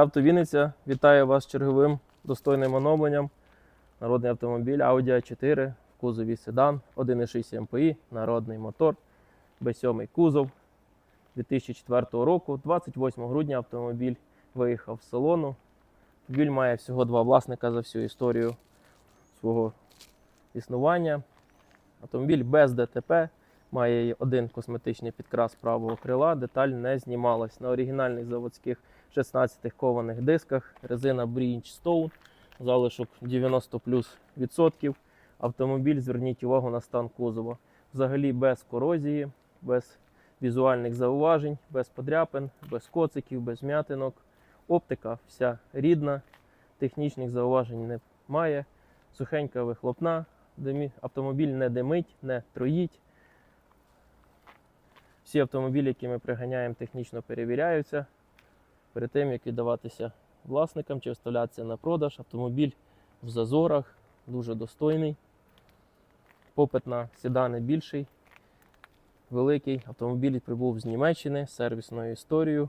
Авто Вінниця вітаю вас черговим достойним оновленням. Народний автомобіль Audi A4 в кузові седан, 1,6 МПІ, народний мотор, B7 кузов 2004 року. 28 грудня автомобіль виїхав з салону. Автомобіль має всього два власника за всю історію свого існування. Автомобіль без ДТП, має один косметичний підкрас правого крила, деталь не знімалась. На оригінальних заводських 16 кованих дисках, резина Bridgestone, залишок 90 плюс відсотків. Автомобіль, зверніть увагу на стан кузова. Взагалі без корозії, без візуальних зауважень, без подряпин, без коциків, без м'ятинок. Оптика вся рідна, технічних зауважень немає. Сухенька вихлопна, автомобіль не димить, не троїть. Всі автомобілі, які ми приганяємо, технічно перевіряються перед тим, як віддаватися власникам чи виставлятися на продаж. Автомобіль в зазорах, дуже достойний. Попит на седани більший, великий. Автомобіль прибув з Німеччини сервісною історією.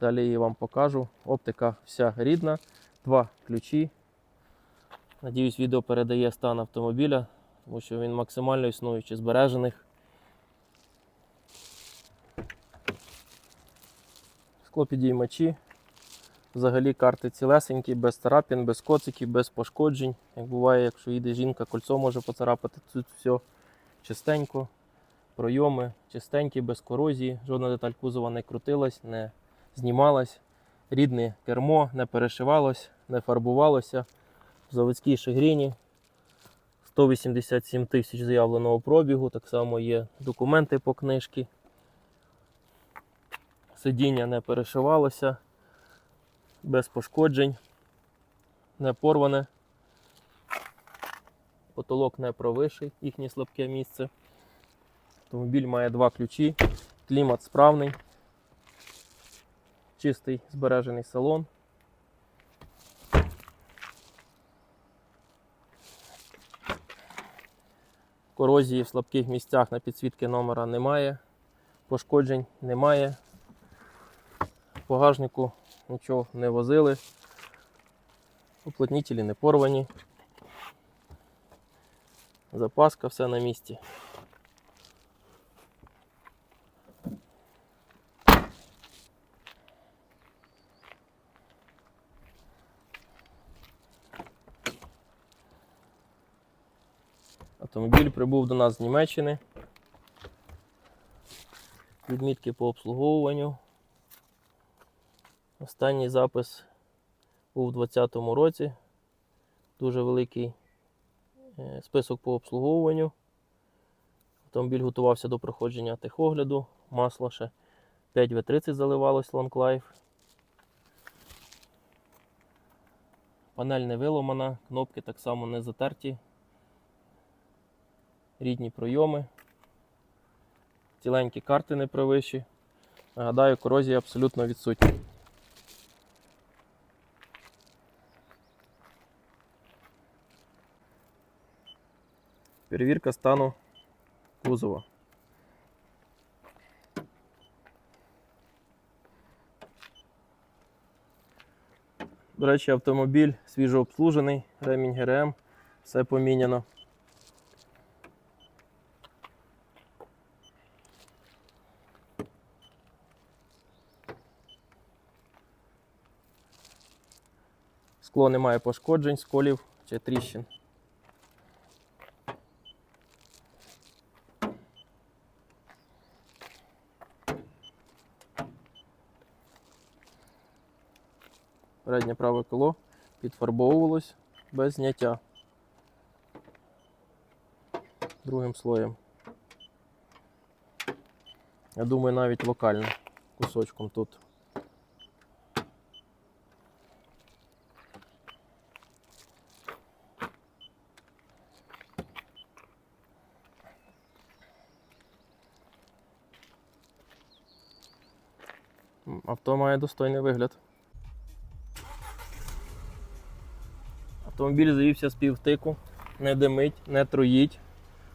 Далі я вам покажу. Оптика вся рідна, два ключі. Надіюсь, відео передає стан автомобіля, тому що він максимально існуючий, збережених. Склопідіймачі. Взагалі карти цілесенькі, без царапін, без коциків, без пошкоджень. Як буває, якщо їде жінка, кольцо може поцарапати. Тут все чистенько. Пройоми чистенькі, без корозії. Жодна деталь кузова не крутилась, не знімалась. Рідне кермо не перешивалось, не фарбувалося. В заводській шигріні 187 тисяч заявленого пробігу. Так само є документи по книжці. Сидіння не перешивалося, без пошкоджень, не порване. Потолок не провиший, їхнє слабке місце. Автомобіль має два ключі, клімат справний, чистий збережений салон. Корозії в слабких місцях на підсвітки номера немає, пошкоджень немає. Багажнику нічого не возили. Уплотнітелі не порвані. Запаска, все на місці. Автомобіль прибув до нас з Німеччини. Відмітки по обслуговуванню. Останній запис був у 2020 році. Дуже великий е, список по обслуговуванню. Автомобіль готувався до проходження техогляду. Масло ще 5В30 заливалось Life. Панель не виломана, кнопки так само не затерті. Рідні пройоми. Ціленькі карти не провищі. Нагадаю, корозія абсолютно відсутня. Перевірка стану кузова. До речі, автомобіль свіжо обслужений, ремінь ГРМ, все поміняно. Скло не має пошкоджень, сколів чи тріщин. Переднє праве коло підфарбовувалось без зняття другим слоєм. Я думаю, навіть локально кусочком тут. Авто має достойний вигляд. Автомобіль завівся з півтику, не димить, не троїть.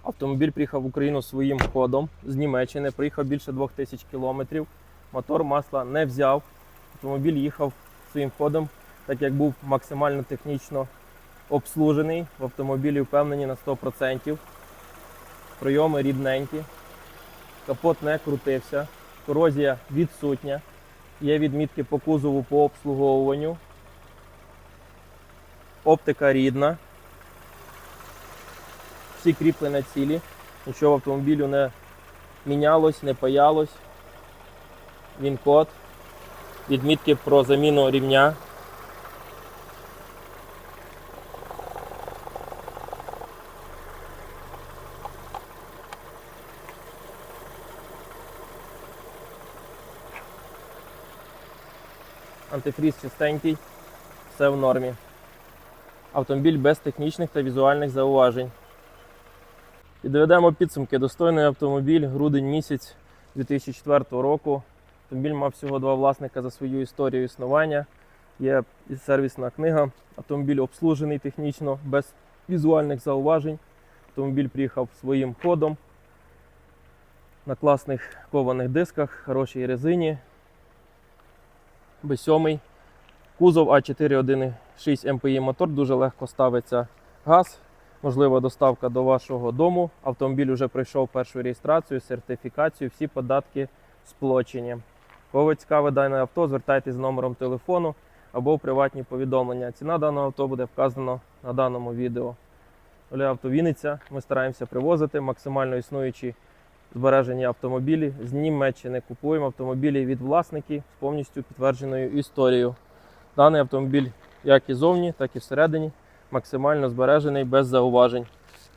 Автомобіль приїхав в Україну своїм ходом з Німеччини, приїхав більше 2000 кілометрів. Мотор масла не взяв. Автомобіль їхав своїм ходом, так як був максимально технічно обслужений. В автомобілі впевнені на 100%. Прийоми рідненькі, капот не крутився, корозія відсутня. Є відмітки по кузову по обслуговуванню. Оптика рідна. Всі кріплення цілі. Нічого в автомобілю не мінялось, не паялось. Він код. Відмітки про заміну рівня. Антифріз чистенький, все в нормі. Автомобіль без технічних та візуальних зауважень. Підведемо підсумки. Достойний автомобіль, грудень місяць 2004 року. Автомобіль мав всього два власника за свою історію існування. Є сервісна книга. Автомобіль обслужений технічно, без візуальних зауважень. Автомобіль приїхав своїм ходом на класних кованих дисках, хорошій резині. B7. Кузов А4 1.6 MPI мотор дуже легко ставиться газ. Можлива доставка до вашого дому. Автомобіль вже пройшов першу реєстрацію, сертифікацію, всі податки сплочені. Кого цікаве дане авто, звертайтесь з номером телефону або в приватні повідомлення. Ціна даного авто буде вказана на даному відео. Оля Авто Вінниця. Ми стараємося привозити максимально існуючі збережені автомобілі. З Німеччини купуємо автомобілі від власників з повністю підтвердженою історією. Даний автомобіль як і зовні, так і всередині максимально збережений без зауважень.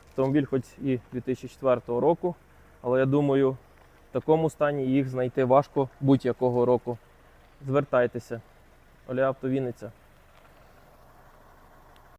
Автомобіль хоч і 2004 року, але я думаю, в такому стані їх знайти важко будь-якого року. Звертайтеся. Оля Авто Вінниця.